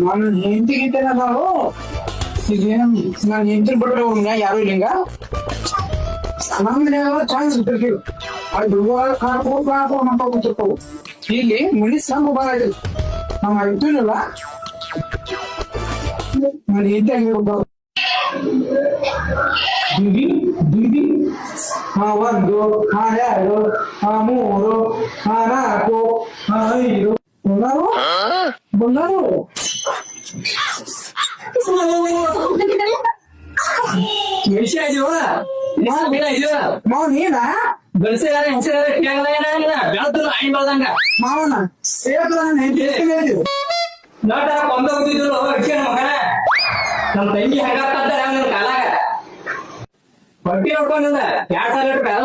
ನಾನು ಹೆಂಡತಿಗಿಂತೇನ ನಾವು ಈಗೇನು ನಾನು ಹೆಂಡತಿನ ಬಿಟ್ರೆ ಅವ್ನ ಯಾರು ಇಲ್ಲ ಹಿಂಗ ನಮ್ಮ ಮನ್ಯಾಗ ಚಾನ್ಸ್ ಬಿಟ್ಟಿರ್ತೀವಿ ಅದು ಕಾಡ್ಕೊಂಡು ಕಾಡ್ಕೊಂಡು ನಮ್ಮ ಕೂತಿರ್ತಾವು ಇಲ್ಲಿ ಮನಿ ಸಂಘ ಭಾಳ ಇದೆ ನಮ್ಮ ಇಟ್ಟಿರಲ್ಲ ನಾನು ಇದ್ದಂಗೆ ದುಡಿ ದುಡಿ ಹಾ ಒಂದು ಹಾ ಎರಡು ಹಾ ಮೂರು ಹಾ ನಾಲ್ಕು ಹಾ ಐದು ಬಂಗಾರು volado. ವಿಷಯ ಇದೀವ ಮಾಲ್ ಗಿಡ ಇದೀವ ಮಾವ್ ನೀನ ಬೆಳೆಸಿದಾರ ಹೆಸರಾದ ಕೇಳಲ್ಲ ಏನಾಗಿಲ್ಲ ಬೆಳೆದ್ರು ಹಣ್ಣು ಬೆಳೆದಂಗ ಮಾವನ ನೋಟ ಒಂದ ಬಂದಿದ್ರು ಅಡಿಕೆ ಮಗನ ನಮ್ಮ ತಂಗಿ ಹೆಂಗಪ್ಪ ಅಂತಾರೆ ಕಾಲಾಗ ಹೊಟ್ಟಿ ನೋಡ್ಕೊಂಡಿಲ್ಲ ಎರಡ್ ಸಾವಿರ ರೂಪಾಯಿ